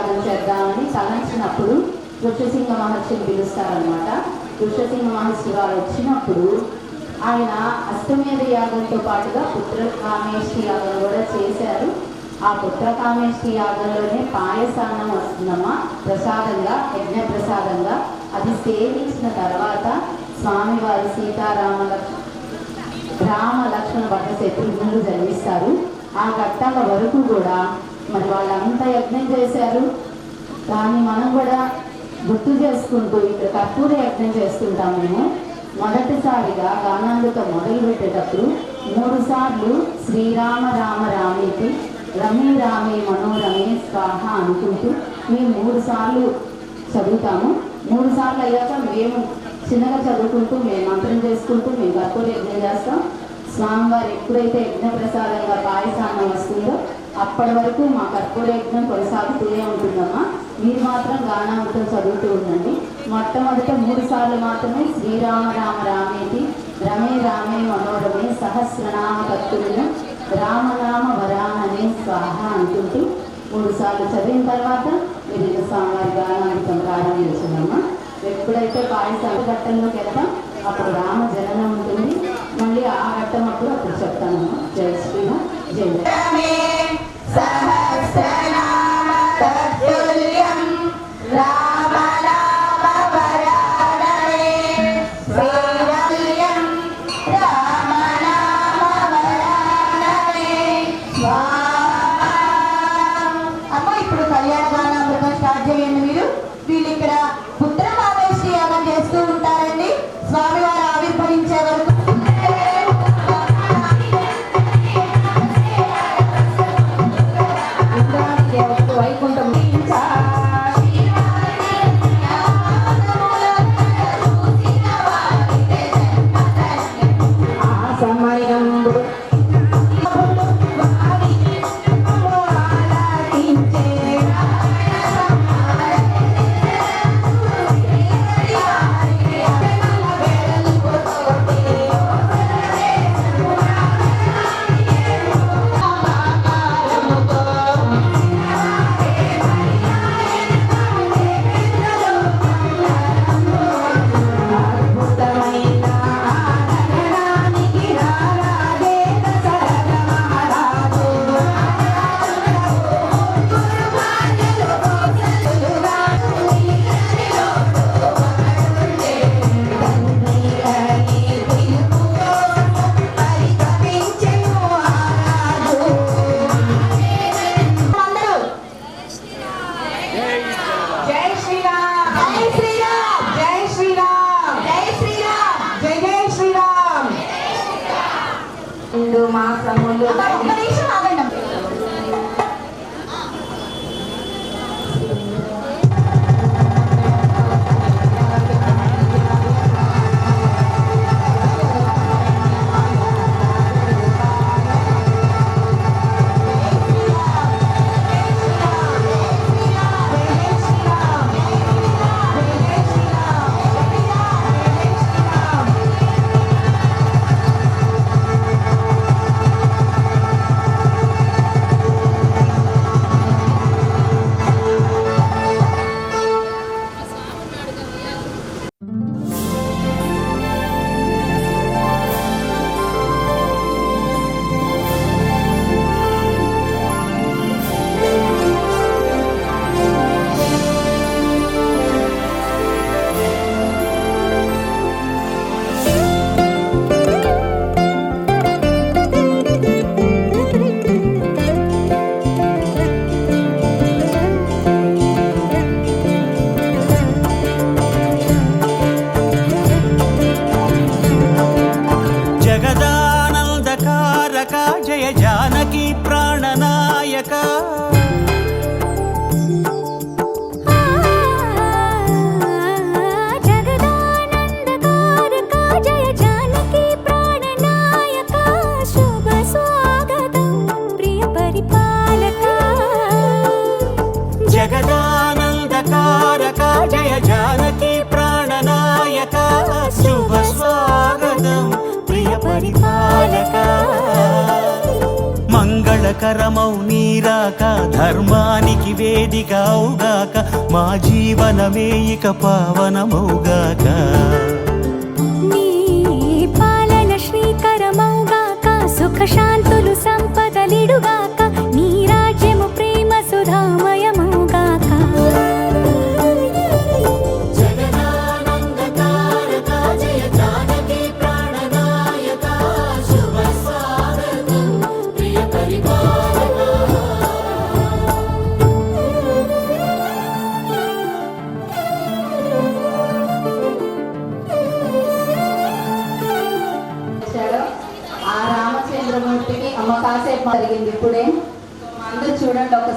యాగం చేద్దామని తలంచినప్పుడు ఋషసింహ మహర్షిని పిలుస్తారనమాట ఋషసింహ మహర్షి వారు వచ్చినప్పుడు ఆయన అష్టమేధ యాగంతో పాటుగా పుత్రకామేష్టి యాగం కూడా చేశారు. ఆ పుత్రకామేష్టి యాగంలోనే పాయసానం వస్తుందమ్మా. ప్రసాదంగా యజ్ఞ ప్రసాదంగా అది సేవించిన తర్వాత స్వామివారి సీతారామ రామ లక్ష్మణ భట్ట శత్రుఘ్నులు జన్మిస్తారు. ఆ ఘట్టాల వరకు కూడా మరి వాళ్ళంతా యజ్ఞం చేశారు. కానీ మనం కూడా గుర్తు చేసుకుంటూ ఇక్కడ కర్పూర యజ్ఞం చేస్తుంటాం మేము. మొదటిసారిగా గానాందుతో మొదలు పెట్టేటప్పుడు మూడు సార్లు శ్రీరామ రామ రామేతి రమే రామే మనోరమే స్వాహ అనుకుంటూ మేము మూడు సార్లు చదువుతాము. మూడు సార్లు అయ్యాక మేము చిన్నగా చదువుకుంటూ మేము మంత్రం చేసుకుంటూ మేము కర్పూర యజ్ఞం చేస్తాం. స్వామివారు ఎప్పుడైతే యజ్ఞప్రసాదంగా పాయసాన్నం వస్తుందో అప్పటి వరకు మా కర్పూర యజ్ఞం కొనసాగుతూనే ఉంటుందమ్మా. మీరు మాత్రం గానామృతం చదువుతూ ఉండండి. మొట్టమొదట మూడు సార్లు మాత్రమే శ్రీరామ రామ రామేతి రమే రామే మనోరమే సహస్రనామ భక్తులను రామనామ వరామనే స్వాహ అంటుంటూ. మూడు సార్లు చదివిన తర్వాత మీరు స్వామివారి గానామృతం ప్రారంభించండమ్మా. ఎప్పుడైతే పాయసాల ఘట్టంలోకి వెళ్తాం అప్పుడు రామ జననం ఉంటుంది. మళ్ళీ ఆ ఘట్టం అప్పుడు అప్పుడు చెప్తాను. జయ శ్రీరామ్. జయ కరమౌ నీరాక ధర్మానికి వేదిక అవుగాక మా జీవనమే ఇక పావనమౌగాక. పాలన శ్రీకరమౌగాక సుఖ శాంతులు సంపదలిడుగాక.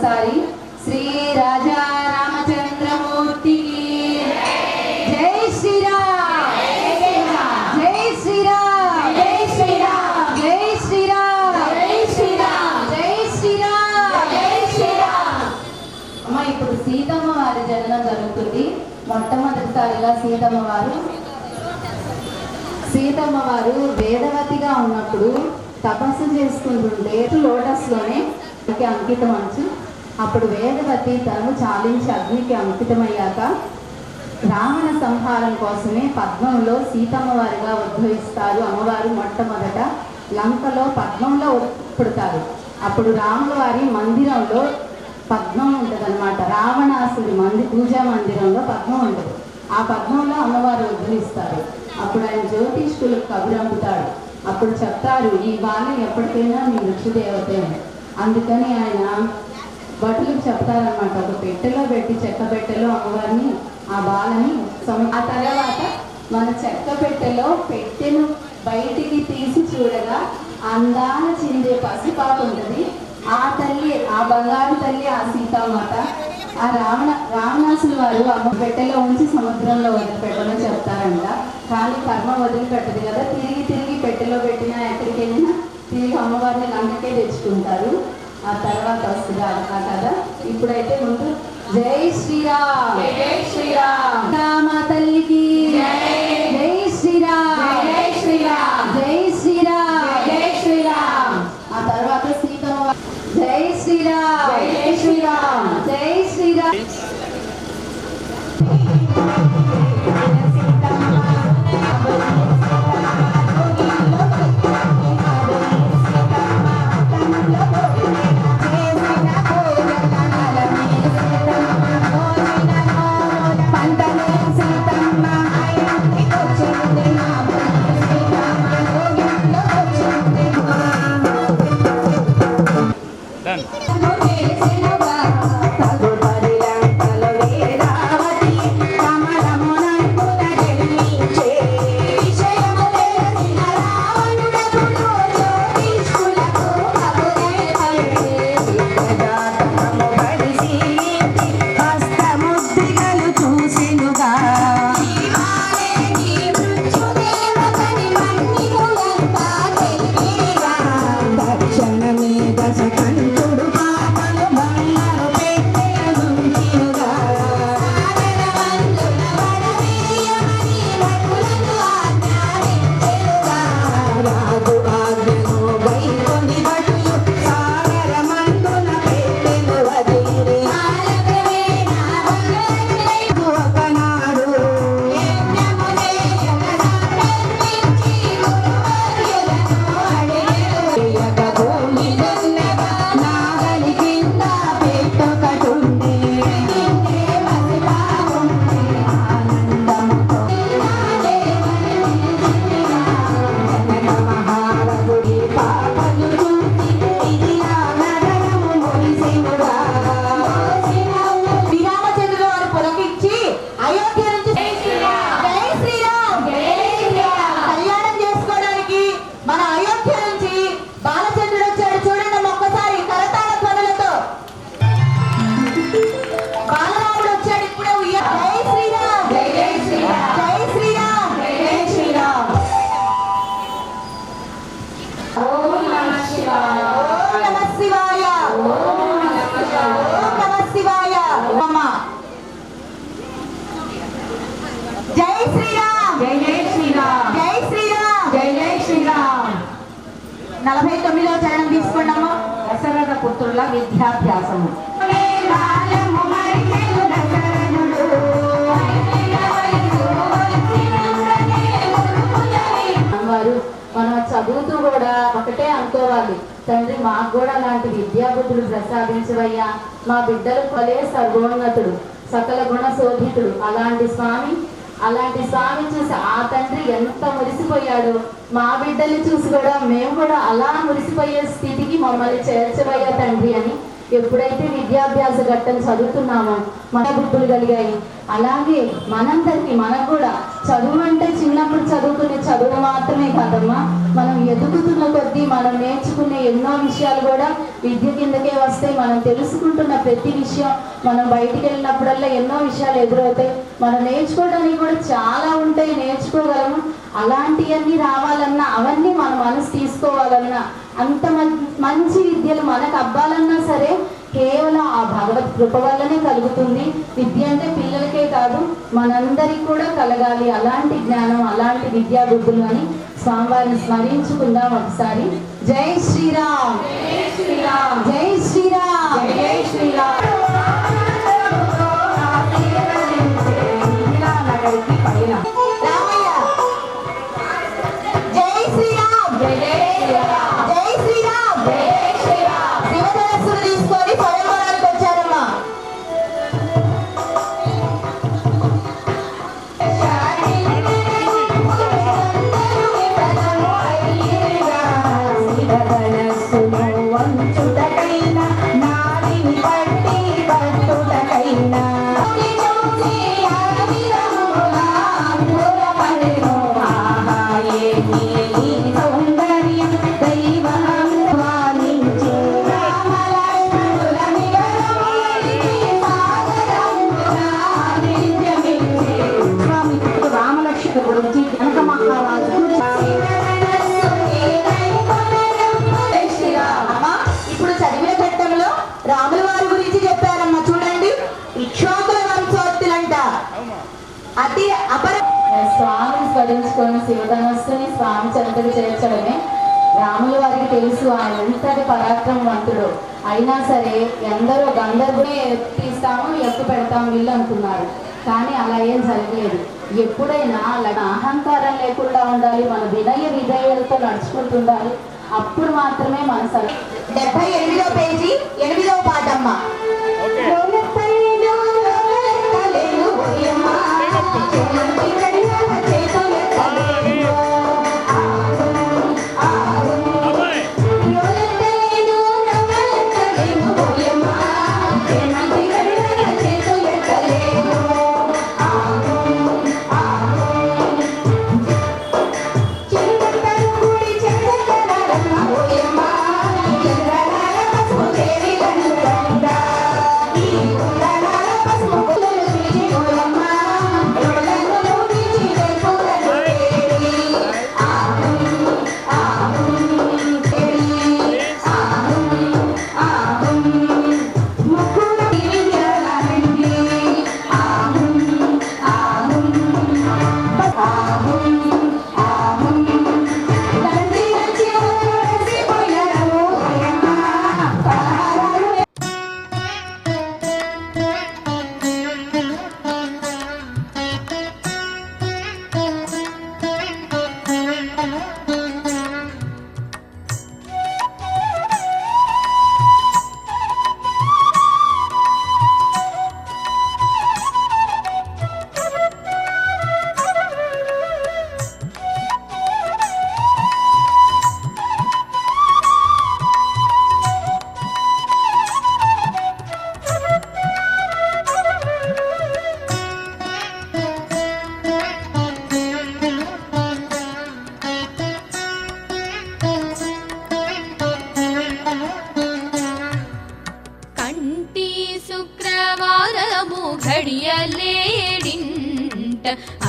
ఒకసారి శ్రీ రాజా రామచంద్రమూర్తికి జై శ్రీరామ్. జై శ్రీరామ్. జై శ్రీరామ్. జై శ్రీరామ్. జై శ్రీరామ్. జై శ్రీరామ్. జై శ్రీరామ్. అమ్మ ఇప్పుడు సీతమ్మ వారి జననం జరుగుతుంది. మొట్టమొదటిసారిగా సీతమ్మ వారు. సీతమ్మ వారు వేదవతిగా ఉన్నప్పుడు తపస్సు చేసుకుంటుంటే లోటస్లోనే అగ్నికి అంకితం అంచు అప్పుడు వేదవతి తను చాలించి అగ్నికి అంకితమయ్యాక రావణ సంహారం కోసమే పద్మంలో సీతమ్మవారిగా ఉద్భవిస్తారు అమ్మవారు మొట్టమొదట. లంకలో పద్మంలో పుడతారు. అప్పుడు రాముల వారి మందిరంలో పద్మం ఉంటుందన్నమాట. రావణాసుడి మంది పూజా మందిరంలో పద్మం ఉంటుంది ఆ పద్మంలో అమ్మవారు ఉద్భవిస్తారు. అప్పుడు ఆయన జ్యోతిష్కులకు కబురంపుతాడు అప్పుడు చెప్తారు ఈ బాల్యం ఎప్పటికైనా మీ మృత్యుదేవతే అందుకని ఆయన భటులకు చెప్తారనమాట ఒక పెట్టెలో పెట్టి చెక్క పెట్టెలో అమ్మవారిని ఆ బాలని ఆ తర్వాత మన చెక్క పెట్టెలో పెట్టెను బయటికి తీసి చూడగా అందాన చిందే పసిపాప ఉంటుంది. ఆ తల్లి ఆ బంగారు తల్లి ఆ సీతామాత ఆ రావణ రావణాసులు వారు అమ్మ పెట్టెలో ఉంచి సముద్రంలో వదిలిపెట్టమని చెప్తారంట. కానీ కర్మ వదిలిపెట్టదు కదా. తిరిగి తిరిగి పెట్టెలో పెట్టినా ఎక్కడికి వెళ్ళినా తిరిగి అమ్మవారిని లంకకే తెచ్చుకుంటారు. ఆ తర్వాత వస్తుంది ఆ కదా. ఇప్పుడైతే ముందు జై శ్రీరామ్. జై శ్రీరామ్. చదువుతూ కూడా ఒకటే అనుకోవాలి. తండ్రి మాకు కూడా అలాంటి విద్యాబుద్ధులు ప్రసాదించవయ్యా. మా బిడ్డలు కొలే సర్వోన్నతుడు సకల గుణ శోధితుడు. అలాంటి స్వామి అలాంటి స్వామి చూసి ఆ తండ్రి ఎంత మురిసిపోయాడు. మా బిడ్డల్ని చూసి కూడా మేము కూడా అలా మురిసిపోయే స్థితికి మమ్మల్ని చేర్చవయ్యా తండ్రి అని ఎప్పుడైతే విద్యాభ్యాస ఘట్టం చదువుతున్నామో మన బుద్ధులు కలిగాయి. అలాగే మనందరికి మనకు కూడా చదువు అంటే చిన్నప్పుడు చదువుకునే చదువు మాత్రమే కాదమ్మా. మనం ఎదుగుతున్న కొద్దీ మనం నేర్చుకునే ఎన్నో విషయాలు కూడా విద్య కిందకే వస్తాయి. మనం తెలుసుకుంటున్న ప్రతి విషయం మనం బయటికి వెళ్ళినప్పుడల్లా ఎన్నో విషయాలు ఎదురవుతాయి. మనం నేర్చుకోవడానికి కూడా చాలా ఉంటాయి. నేర్చుకోగలము. అలాంటివన్నీ రావాలన్నా అవన్నీ మన మనసు తీసుకోవాలన్నా అంత మంచి విద్యలు మనకు అవ్వాలన్నా సరే కేవలం ఆ భగవత్ కృప వల్లనే కలుగుతుంది. విద్య అంటే పిల్లలకే కాదు మనందరికి కూడా కలగాలి. అలాంటి జ్ఞానం అలాంటి విద్యా బుద్ధులు అని స్వామివారిని స్మరించుకుందాం ఒకసారి. జై శ్రీరామ్! జై శ్రీరామ్! జై శ్రీరామ్! జై శ్రీరామ్! 감사합니다. తెలుసు ఆయన ఎంతటి పరాక్రమవంతుడు. అయినా సరే ఎందరో గందర్భునే తీస్తాము ఎక్కువ పెడతాము వీళ్ళు అనుకున్నారు కానీ అలా ఏం జరగలేదు. ఎప్పుడైనా అలా అహంకారం లేకుండా ఉండాలి మన వినయ విధేయులతో నడుచుకుంటుండాలి. అప్పుడు మాత్రమే మన సరే డెబ్బై ఎనిమిదో పేజీ ఎనిమిదో పాటమ్మ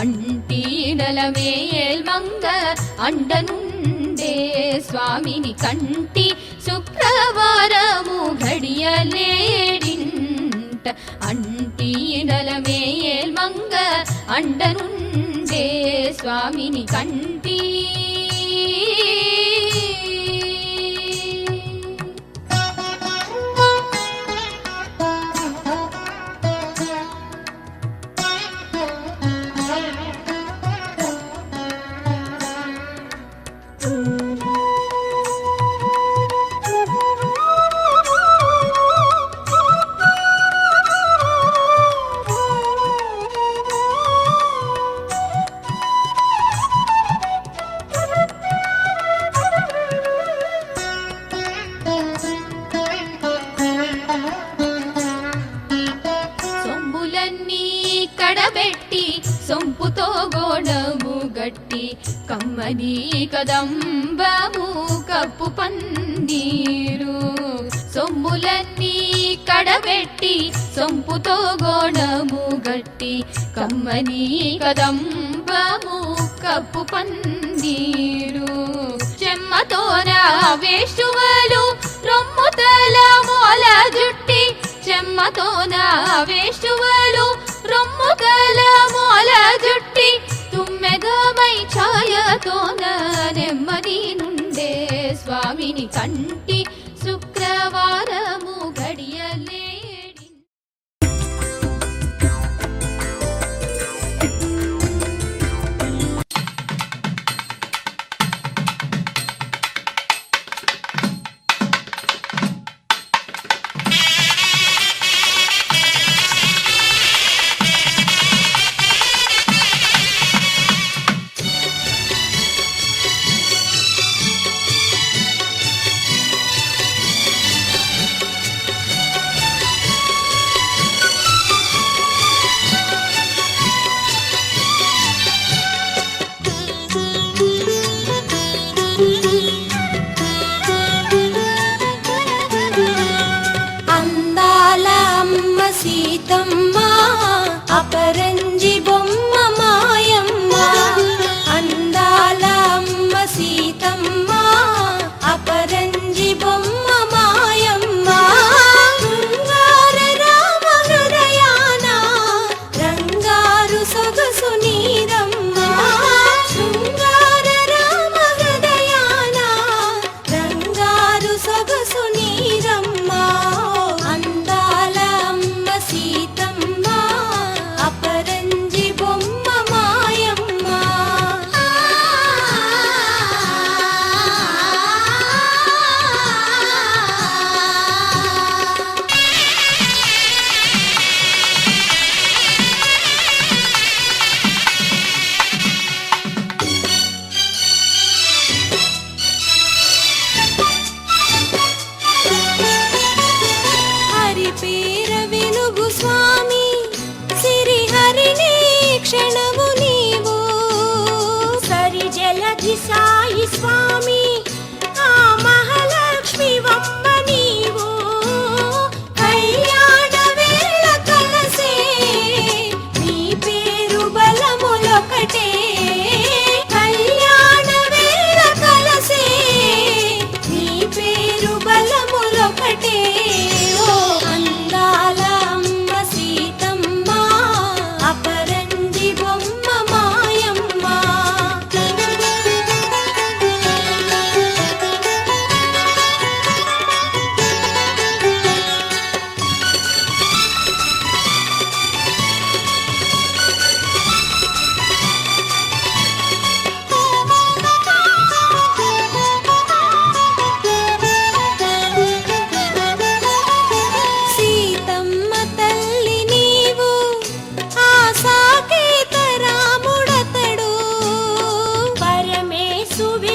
ఘడియలేడింట మంగ అండనుండే స్వామిని కంటి శుక్రవారము ఘడియలేడింట. అంటీడల మంగ అండనుండే స్వామిని కంటి గోడము గట్టి కమ్మని కదంబము కప్పు పన్నీరు. సొమ్ములన్నీ కడబెట్టి సొంపుతో గోడము గట్టి కమ్మని కదంబము కప్పు పన్నీరు. చెమ్మతోన వేషువలు రొమ్ముతల మూల జుట్టి చెమ్మతోన వేషువలు రొమ్ముతల మూల జుట్టి తుమ్మెదమై ఛాయతోన నెమ్మది నుండే స్వామిని కంటి శుక్రవారం subir.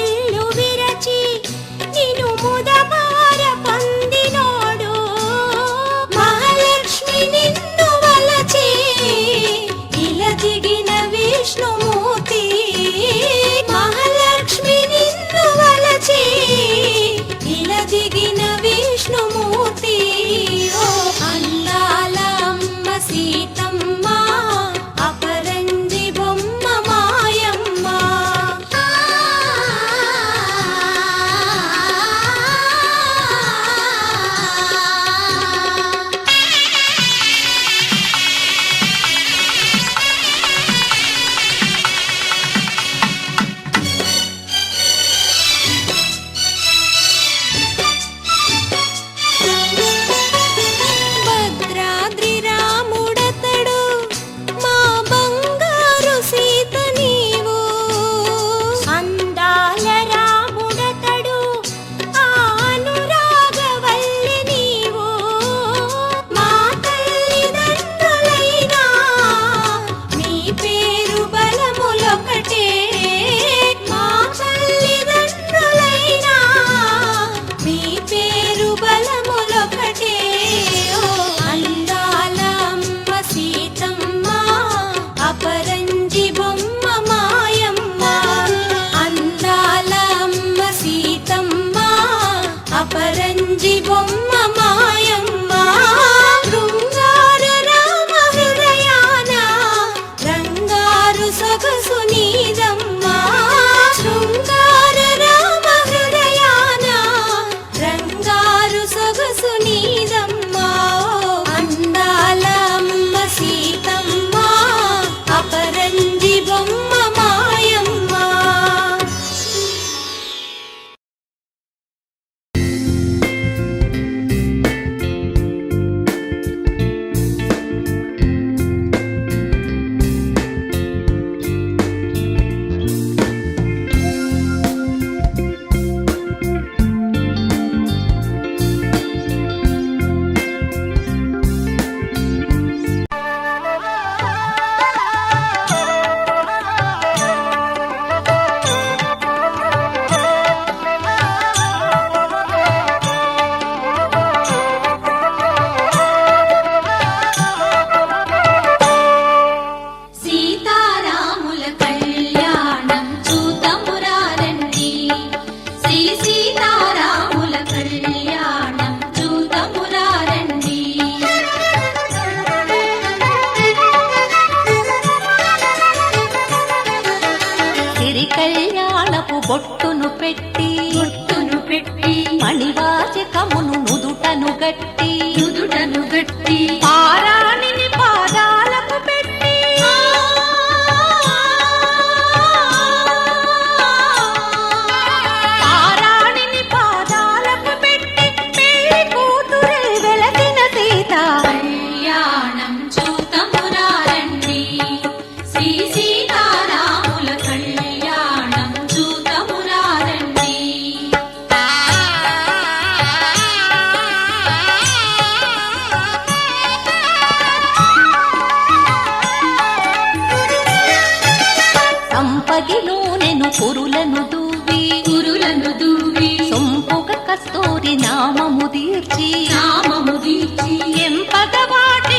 పొరులను దూవి గురులను దూవి సొంపుగ కస్తూరి నామము తీర్చి నామము తీర్చి. ఎంపగ వాటి